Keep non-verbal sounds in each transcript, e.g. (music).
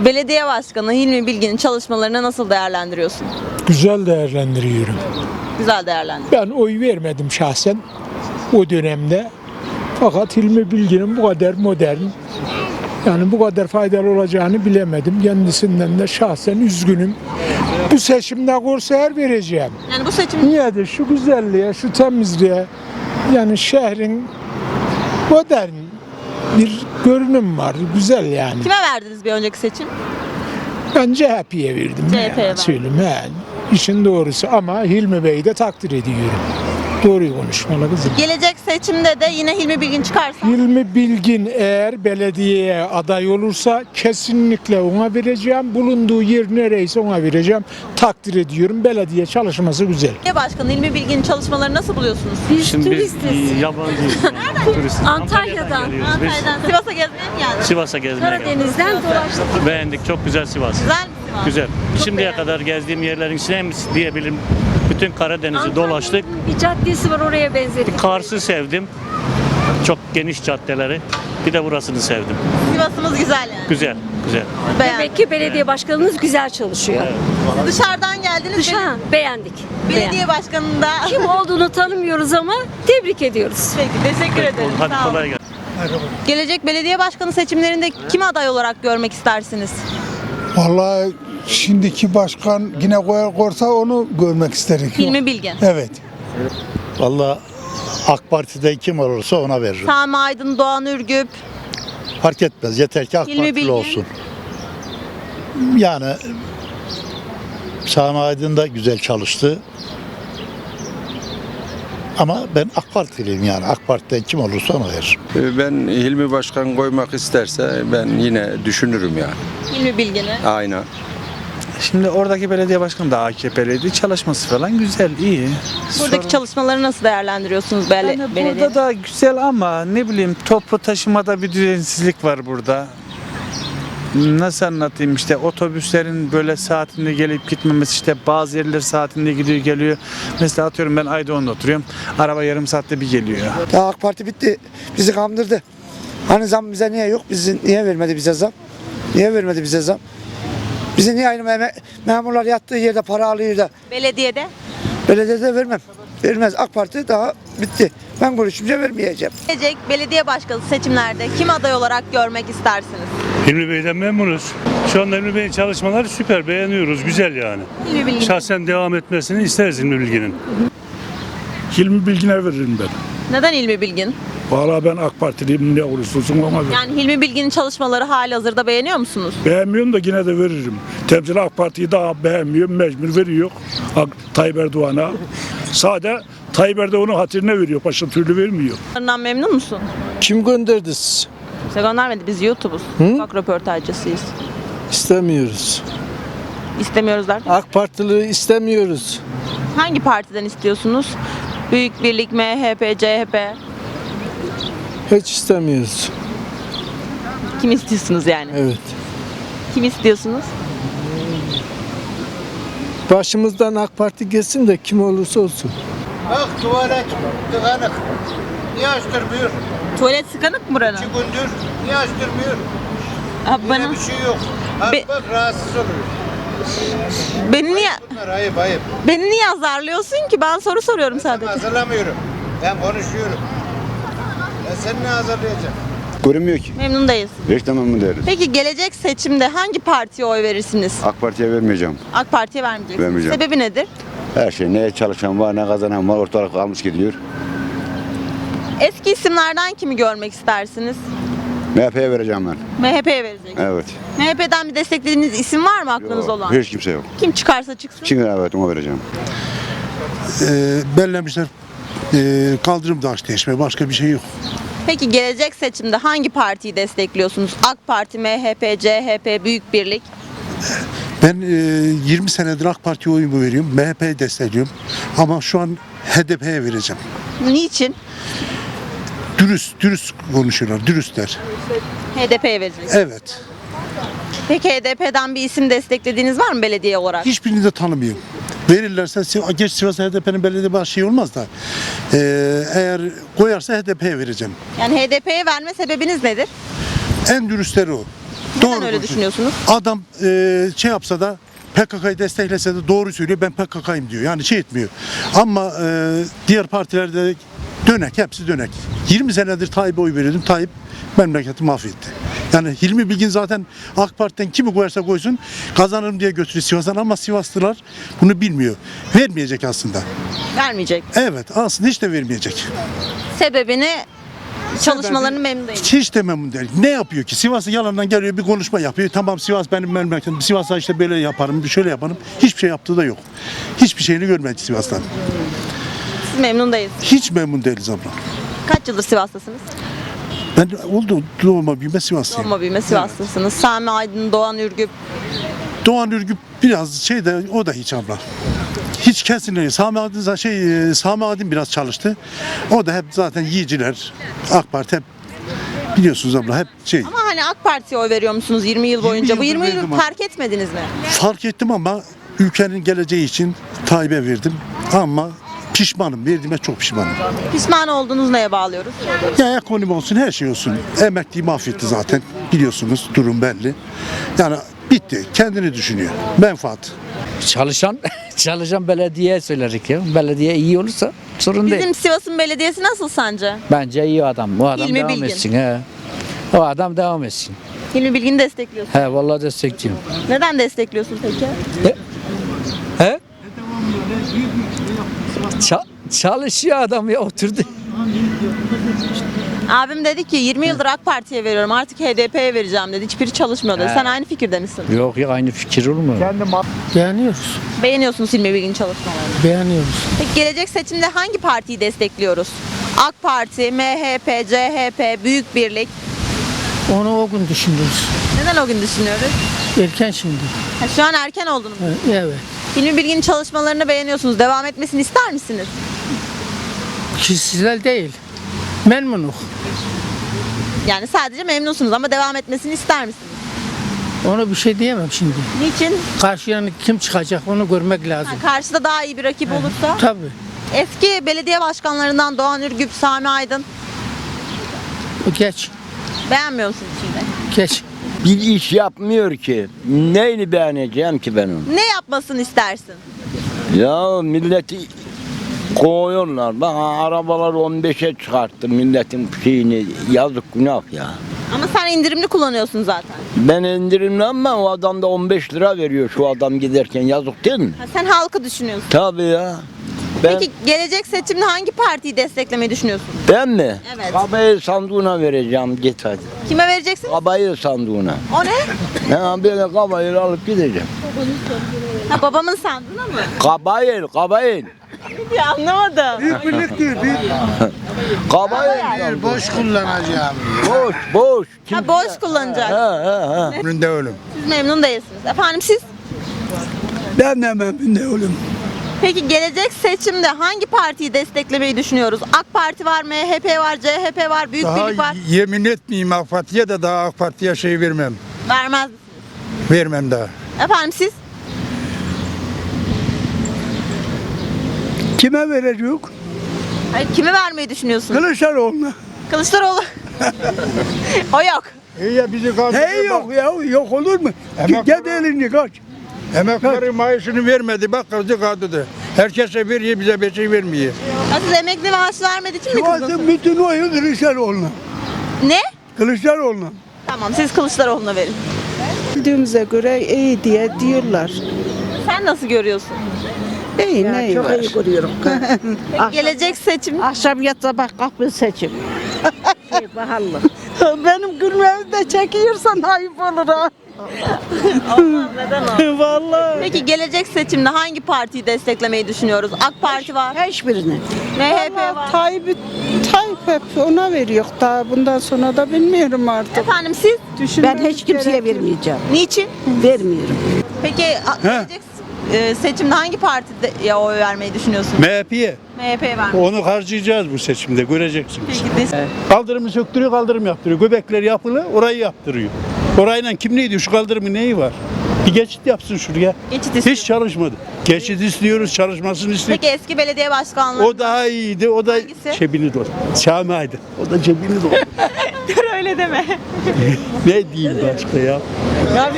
Belediye Başkanı Hilmi Bilgin'in çalışmalarını nasıl değerlendiriyorsun? Güzel değerlendiriyorum. Güzel değerlendir. Ben oy vermedim şahsen o dönemde. Fakat Hilmi Bilgin'in bu kadar modern, yani bu kadar faydalı olacağını bilemedim. Kendisinden de şahsen üzgünüm. Bu seçimde korseher vereceğim. Yani bu seçim Niye de şu güzelliğe, şu temizliğe, yani şehrin modern bir görünüm var. Güzel yani. kime verdiniz bir önceki seçim? Ben CHP'ye verdim. CHP'ye yani, söyleyeyim yani. İşin doğrusu ama Hilmi Bey'i de takdir ediyorum. Doğruyu konuşmalı kızım. Gelecek seçimde de yine Hilmi Bilgin çıkarsa Hilmi Bilgin eğer belediyeye aday olursa kesinlikle ona vereceğim. Bulunduğu yer nereyse ona vereceğim. Takdir ediyorum. Belediye çalışması güzel. Belediye Başkanı Hilmi Bilgin'in çalışmalarını nasıl buluyorsunuz? Biz Şimdi biz turistiz. yabancıyız. (laughs) Turistiz. Antalya'dan. geliyoruz biz. Antalya'dan Sivas'a gezmeye mi geldiniz? Sivas'a gezmeye geldik. Karadeniz'den dolaştık. Beğendik. Çok güzel Sivas. Güzel mi Sivas? Güzel. Çok Şimdiye beğendim. kadar gezdiğim yerlerin içine mi diyebilirim. Bütün Karadeniz'i dolaştık. Bir caddesi var oraya benzedik. Kars'ı sevdim. Çok geniş caddeleri. Bir de burasını sevdim. Sivas'ımız güzel yani. Güzel, güzel. Beğendim. Demek ki belediye başkanımız güzel çalışıyor. Dışarıdan geldiniz. Dışarı beğendik. Belediye Beğendik. Başkanı'nı da Kim olduğunu tanımıyoruz ama tebrik ediyoruz. Peki, teşekkür ederim. Hadi Sağ olun. kolay gelsin. Gelecek belediye başkanı seçimlerinde kimi aday olarak görmek istersiniz? Vallahi şimdiki başkan yine koyar korsa onu görmek isterik. Hilmi Bilgin. Evet. Valla AK Parti'de kim olursa ona veririm. Sami Aydın, Doğan Ürgüp. Fark etmez. Yeter ki AK Hilmi Partili Bilgin. olsun. Yani Sami Aydın da güzel çalıştı. Ama ben AK Partiliyim yani. AK Parti'den kim olursa ona veririm. Ee, Ben Hilmi Başkan koymak isterse ben yine düşünürüm yani. Hilmi Bilgin'i. Aynen. Şimdi oradaki belediye başkanı da AKP'liydi. Çalışması falan güzel, iyi. Buradaki Sorun- çalışmaları nasıl değerlendiriyorsunuz bele- Yani belediye? burada da güzel ama ne bileyim toplu taşımada bir düzensizlik var burada. Nasıl anlatayım işte otobüslerin böyle saatinde gelip gitmemesi işte bazı yerler saatinde gidiyor geliyor. Mesela atıyorum ben Aydoğan'da oturuyorum. Araba yarım saatte bir geliyor. Ya AK Parti bitti. Bizi kandırdı. Hani zam bize niye yok? Bizi niye vermedi bize zam? Niye vermedi bize zam? Bize niye aynı meme- memurlar yattığı yerde para alıyor da Belediyede. belediyede vermem. Vermez. AK Parti daha bitti. Ben konuşunca vermeyeceğim. Gelecek belediye başkanı seçimlerde kim aday olarak görmek istersiniz? Hilmi Bey'den memnunuz. Şu anda Hilmi Bey'in çalışmaları süper, beğeniyoruz, güzel yani. Hilmi Bilgin. Şahsen devam etmesini isteriz Hilmi Bilgin'in. Hilmi Bilgin'e veririm ben. Neden Hilmi Bilgin? Valla ben AK Partiliyim ne olursa olsun ama Yani Hilmi Bilgin'in çalışmaları hali hazırda beğeniyor musunuz? beğenmiyorum da yine de veririm. Temsil AK Parti'yi daha beğenmiyorum, mecbur veriyor AK, Tayyip Erdoğan'a. Sade Tayyip Erdoğan'ın hatırına veriyor, başka türlü vermiyor. Bundan memnun musun? Kim gönderdi Bize göndermedi. Biz YouTube'uz. Bak röportajcısıyız. İstemiyoruz. İstemiyoruz derken. AK Partili istemiyoruz. Hangi partiden istiyorsunuz? Büyük Birlik, MHP, CHP. Hiç istemiyoruz. Kim istiyorsunuz yani? Evet. Kim istiyorsunuz? Başımızdan AK Parti geçsin de kim olursa olsun. Bak tuvalet tıkanık. Niye açtırmıyor? Tuvalet sıkanık mı buranın? gündür. Niye açtırmıyor? Abi bana, şey yok. Be- bak rahatsız oluyor. beni niye Bunlar ayıp ayıp. beni niye azarlıyorsun ki? Ben soru soruyorum sadece. hazırlamıyorum. Ben konuşuyorum. Ben seni ne hazırlayacağım? Görünmüyor ki. Memnun değilsin. Hiç de memnun değiliz. Peki gelecek seçimde hangi partiye oy verirsiniz? AK Parti'ye vermeyeceğim. AK Parti'ye vermeyeceksiniz. Vermeyeceğim. Sebebi nedir? Her şey neye çalışan var ne kazanan var ortalık kalmış gidiyor. Eski isimlerden kimi görmek istersiniz? MHP'ye vereceğim ben. MHP'ye vereceksiniz. Evet. MHP'den bir desteklediğiniz isim var mı aklınızda olan? Hiç kimse yok. Kim çıkarsa çıksın. Şimdi evet ona vereceğim. Ee, bellemişler. Ee, kaldırım taş değişme. Başka bir şey yok. Peki gelecek seçimde hangi partiyi destekliyorsunuz? AK Parti, MHP, CHP, Büyük Birlik. Ben e, 20 senedir AK Parti'ye oyumu veriyorum. MHP'yi destekliyorum. Ama şu an HDP'ye vereceğim. Niçin? Dürüst, dürüst konuşuyorlar. Dürüstler. HDP'ye vereceksiniz. Evet. Peki HDP'den bir isim desteklediğiniz var mı belediye olarak? Hiçbirini de tanımıyorum. Verirlerse, geç Sivas HDP'nin belediye başı şey olmaz da. Ee, eğer koyarsa HDP'ye vereceğim. Yani HDP'ye verme sebebiniz nedir? En dürüstleri o. Neden Doğru öyle konuşuyor. düşünüyorsunuz? Adam e, şey yapsa da PKK'yı desteklese de doğru söylüyor. Ben PKK'yım diyor. Yani şey etmiyor. Ama e, diğer partilerde dönek. Hepsi dönek. 20 senedir Tayyip'e oy veriyordum. Tayyip memleketi mahvetti. Yani Hilmi Bilgin zaten AK Parti'den kimi koyarsa koysun kazanırım diye götürüyor Sivas'tan ama Sivaslılar bunu bilmiyor. Vermeyecek aslında. Vermeyecek. Evet aslında hiç de vermeyecek. Sebebini çalışmalarını memnun değil. Hiç de memnun değil. Ne yapıyor ki? Sivas'a yalandan geliyor bir konuşma yapıyor. Tamam Sivas benim memleketim. Sivas'a işte böyle yaparım, bir şöyle yaparım. Hiçbir şey yaptığı da yok. Hiçbir şeyini görmedik Sivas'tan. Siz memnun değilsiniz. Hiç memnun değiliz abla. Kaç yıldır Sivas'tasınız? Ben oldu doğma büyüme Sivaslıyım. Doğma büyüme Sivas'tasınız. Sami Aydın, Doğan Ürgüp. Doğan Ürgüp biraz şey de o da hiç abla. Hiç kesinlikle. Sami Adin, şey, e, Sami Adin biraz çalıştı. O da hep zaten yiyiciler. AK Parti hep biliyorsunuz abla hep şey. Ama hani AK Parti'ye oy veriyor musunuz 20 yıl 20 boyunca? Bu yıldır 20 yıl fark etmediniz mi? Fark ettim ama ülkenin geleceği için Tayyip'e verdim. Ama pişmanım. Verdiğime çok pişmanım. Pişman olduğunuz neye bağlıyoruz? Ya ekonomi olsun her şey olsun. Emekliyi mahvetti zaten. Biliyorsunuz durum belli. Yani bitti. Kendini düşünüyor. Menfaat. Çalışan (laughs) çalışan belediye söylerik ya. Belediye iyi olursa sorun değil. Bizim Sivas'ın belediyesi nasıl sence? Bence iyi adam. O adam İlmi devam Bilgin. etsin. He. O adam devam etsin. Hilmi Bilgin'i destekliyorsun. He vallahi destekliyorum. Neden destekliyorsun peki? He? Ça- çalışıyor adam ya oturdu. Abim dedi ki 20 yıldır AK Parti'ye veriyorum artık HDP'ye vereceğim dedi. Hiçbiri çalışmıyor dedi. Sen aynı fikirde misin? Yok ya aynı fikir olur mu? Beğeniyoruz. Beğeniyorsunuz Hilmi Bilgin çalışmalarını. Beğeniyoruz. Peki gelecek seçimde hangi partiyi destekliyoruz? AK Parti, MHP, CHP, Büyük Birlik. Onu o gün düşünürüz. Neden o gün düşünüyoruz? Erken şimdi. Ha, şu an erken olduğunu mu? Evet. Hilmi Bilgin'in çalışmalarını beğeniyorsunuz. Devam etmesini ister misiniz? Kişisel değil. Memnunuk. Yani sadece memnunsunuz ama devam etmesini ister misiniz? Onu bir şey diyemem şimdi. Niçin? Karşıya kim çıkacak onu görmek lazım. Ha, karşıda daha iyi bir rakip olursa. Tabii. Eski belediye başkanlarından Doğan Ürgüp, Sami Aydın Geç. beğenmiyor musunuz şimdi? Geç. Bir iş yapmıyor ki. Neyini beğeneceğim ki ben onu? Ne yapmasını istersin? Ya milleti koyuyorlar. Bak arabalar 15'e çıkarttı milletin şeyini. Yazık günah ya. Ama sen indirimli kullanıyorsun zaten. Ben indirimli ama o adam da 15 lira veriyor şu adam giderken. Yazık değil mi? Ha, sen halkı düşünüyorsun. Tabii ya. Ben, Peki gelecek seçimde hangi partiyi desteklemeyi düşünüyorsun? ben mi? Evet. Kabayı sandığına vereceğim git hadi. Kime vereceksin? Kabayı sandığına. O ne? Ben böyle kabayı alıp gideceğim. Ha, babamın sandığına mı? Kabayı, kabayı. Ya anlamadım. Kabayı. Boş kullanacağım. Boş, boş. Kim? Ha, boş kullanacak. Ha, ha, ha. Memnun değilim. Siz memnun değilsiniz. Efendim siz? Ben de memnun değilim. Peki gelecek seçimde hangi partiyi desteklemeyi düşünüyoruz? AK Parti var, MHP var, CHP var, Büyük Birlik var. yemin etmeyeyim AK Parti'ye de daha AK Parti'ye şey vermem. Vermez. Vermem daha. Efendim siz? Kime verecek? Hayır, kimi vermeyi düşünüyorsunuz? Kılıçdaroğlu'na. Kılıçdaroğlu. (laughs) o yok. İyi ya bizi kaldırdı. Ne yok ya? Yok olur mu? Emek- Gel elini kaç. Emekleri maaşını vermedi. Bak kızı kaldırdı. Herkese veriyor bize bir şey vermiyor. Siz emekli maaşı vermediği için mi kızdınız? bütün oyu Kılıçdaroğlu'na. Ne? Kılıçdaroğlu'na. Tamam siz Kılıçdaroğlu'na verin. Bildiğimize göre iyi diye diyorlar. Sen nasıl görüyorsun? İyi ne Çok var? iyi görüyorum. (laughs) Peki gelecek seçim Akşam yat sabah kalk bir seçim. (laughs) şey pahalı. Benim gülmemi de çekiyorsan ayıp olur ha. Neden? Vallahi. Peki gelecek seçimde hangi partiyi desteklemeyi düşünüyoruz? AK Parti var, Hiçbirini. MHP var. Tayyip, Tayyip hep ona veriyor da bundan sonra da bilmiyorum artık. Efendim siz? Ben hiç kimseye vermeyeceğim. Niçin? Vermiyorum. Peki a- gelecek e, seçimde hangi partiye oy vermeyi düşünüyorsunuz? MHP'ye. MHP'ye vermeyi. Onu harcayacağız bu seçimde göreceksiniz. Peki de- Kaldırımı söktürüyor, kaldırım yaptırıyor. Göbekler yapılı, orayı yaptırıyor. Orayla kim neydi? Şu kaldırımın neyi var? Bir geçit yapsın şuraya. Geçit istiyor. Hiç çalışmadı. Geçit istiyoruz, çalışmasını istiyoruz. Peki eski belediye başkanlığı O daha iyiydi. O da Hangisi? cebini dolu. Sami'ydi. O da cebini dolu. (laughs) Dur öyle deme. (laughs) ne diyeyim başka ya?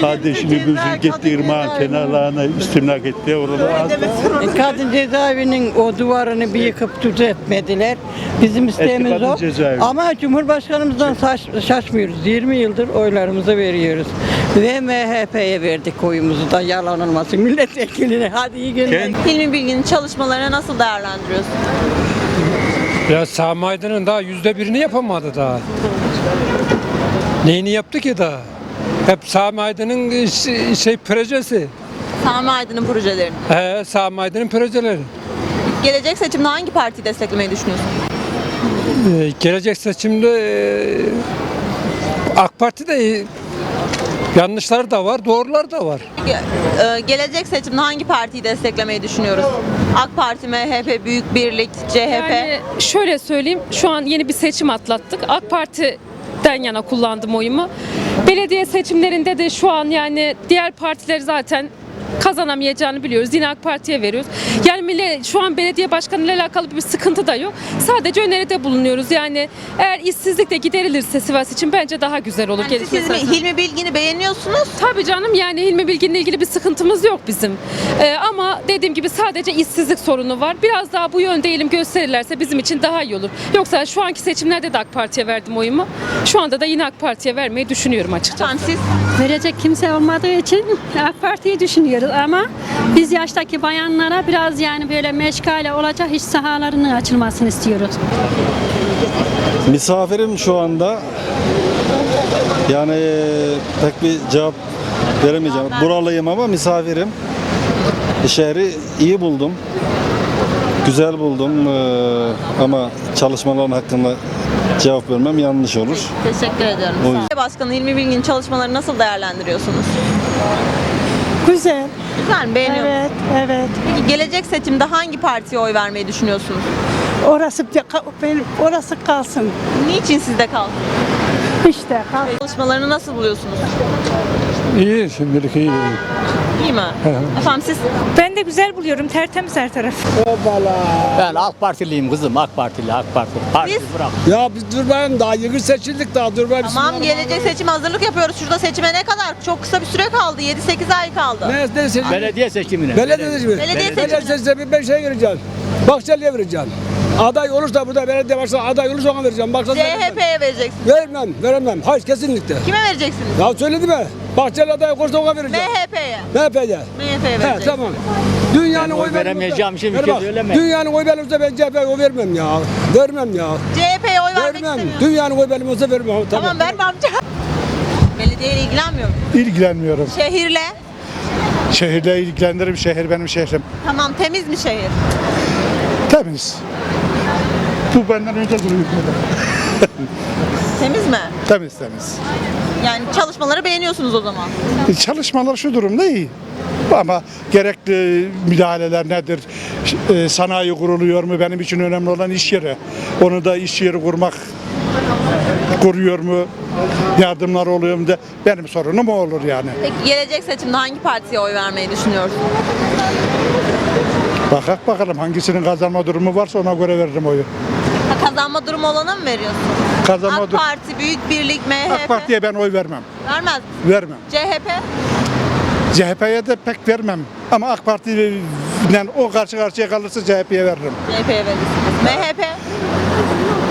Kardeşini gözü gitti irmağın kenarlarına istimlak etti. Orada Kadın cezaevinin o duvarını bir yıkıp düzeltmediler. Bizim isteğimiz kadın o. cezaevi. Ama Cumhurbaşkanımızdan şaş- şaşmıyoruz. 20 yıldır oylarımızı veriyoruz. Ve MHP'ye verdik oyumuzu da yalan olmasın milletvekiline. Hadi iyi günler. Hilmi Bilgin'in çalışmalarını nasıl değerlendiriyorsun? Ya Sami Aydın'ın daha yüzde birini yapamadı daha. Neyini yaptı ki daha? Hep Sami Aydın'ın şey, şey projesi. Sami Aydın'ın projelerini. He, Sami Aydın'ın projeleri. Gelecek seçimde hangi partiyi desteklemeyi düşünüyorsun? Ee, gelecek seçimde e, AK Parti de yanlışları da var, doğruları da var. Ge- e, Gelecek seçimde hangi partiyi desteklemeyi düşünüyoruz? AK Parti, MHP, Büyük Birlik, CHP. Yani şöyle söyleyeyim, şu an yeni bir seçim atlattık. AK Parti'den yana kullandım oyumu. Belediye seçimlerinde de şu an yani diğer partiler zaten kazanamayacağını biliyoruz. Yine AK Parti'ye veriyoruz. Yani millet, şu an belediye başkanıyla alakalı bir sıkıntı da yok. Sadece öneride bulunuyoruz. Yani eğer işsizlik de giderilirse Sivas için bence daha güzel olur. Yani siz Hilmi. Hilmi Bilgin'i beğeniyorsunuz. Tabii canım yani Hilmi Bilgin'le ilgili bir sıkıntımız yok bizim. Ee, ama dediğim gibi sadece işsizlik sorunu var. Biraz daha bu yönde eğilim gösterirlerse bizim için daha iyi olur. Yoksa şu anki seçimlerde de AK Parti'ye verdim oyumu. Şu anda da yine AK Parti'ye vermeyi düşünüyorum açıkçası. Efendim siz Verecek kimse olmadığı için AK Parti'yi düşünüyoruz ama biz yaştaki bayanlara biraz yani böyle meşgale olacak iş sahalarının açılmasını istiyoruz. Misafirim şu anda. Yani pek bir cevap veremeyeceğim. Buralıyım ama misafirim. Şehri iyi buldum. Güzel buldum Ee, ama çalışmaların hakkında cevap vermem yanlış olur. teşekkür ederim. O yüzden- Belediye Başkanı Hilmi Bilgin'in çalışmalarını nasıl değerlendiriyorsunuz? Güzel. Güzel mi? Beğeniyor? Evet, evet. Peki gelecek seçimde hangi partiye oy vermeyi düşünüyorsunuz? Orası benim orası kalsın. Niçin sizde kaldı? İşte kalsın. Çalışmalarını nasıl buluyorsunuz? İyi, şimdilik iyi. İyi mi? Efendim siz? Ben de güzel buluyorum. Tertemiz her taraf. Ben AK Partiliyim kızım AK Partili AK Parti. Parti Siz? bırak. Ya biz durmayalım daha yeni seçildik daha durmayalım. Tamam gelecek seçim hazırlık yapıyoruz. Şurada seçime ne kadar? Çok kısa bir süre kaldı. 7-8 ay kaldı. Ne, ne seçim? Belediye seçimine. Belediye seçimi. Belediye Belediye seçimi. seçimi ben şeye gireceğim. Bahçeli'ye vereceğim. Aday olursa burada belediye başkanı aday olursa ona vereceğim. Bahçeli CHP'ye vereceksiniz. Vermem, veremem. Hayır kesinlikle. Kime vereceksiniz? Ya söyledi mi? Bahçeli aday olursa ona vereceğim. MHP'ye. MHP'ye. MHP'ye He tamam. Dünyanın oy oy veremeyeceğim, şimdi bir şey bak, söyleme. Dünyanın oy benim olsa ben CHP'ye oy vermem ya. Vermem ya. CHP'ye oy vermek Vermem. istemiyorum. Dünyanın oy benim olsa vermem. Tamam. Tamam verme amca. Belediyeyle ilgilenmiyor musun? İlgilenmiyorum. Şehirle. Şehirle ilgilendiririm. Şehir benim şehrim. Tamam temiz mi şehir? Temiz. Bu benden önce duruyor. Temiz mi? Temiz temiz. Yani çalışmaları beğeniyorsunuz o zaman. E, Çalışmalar şu durumda iyi. Ama gerekli müdahaleler nedir? E, Sanayi kuruluyor mu? Benim için önemli olan iş yeri. Onu da iş yeri kurmak kuruyor mu? Yardımlar oluyor mu da benim sorunum o olur yani. Peki gelecek seçimde hangi partiye oy vermeyi düşünüyorsun? Bakak bakalım hangisinin kazanma durumu varsa ona göre veririm oyu. Kazanma durumu olana mı veriyorsun? Kazanma AK. Parti, Büyük Birlik, MHP. AK Parti'ye ben oy vermem. Vermez. Vermem. CHP. CHP'ye de pek vermem. Ama AK Parti'yle o karşı karşıya kalırsa CHP'ye veririm. CHP'ye verirsiniz. MHP.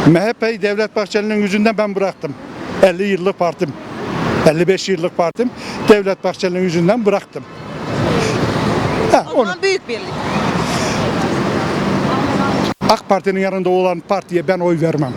MHP'yi Devlet Bahçeli'nin yüzünden ben bıraktım. 50 yıllık partim. 55 yıllık partim. Devlet Bahçeli'nin yüzünden bıraktım. Ha, O onu, zaman Büyük Birlik. AK Parti'nin yanında olan partiye ben oy vermem.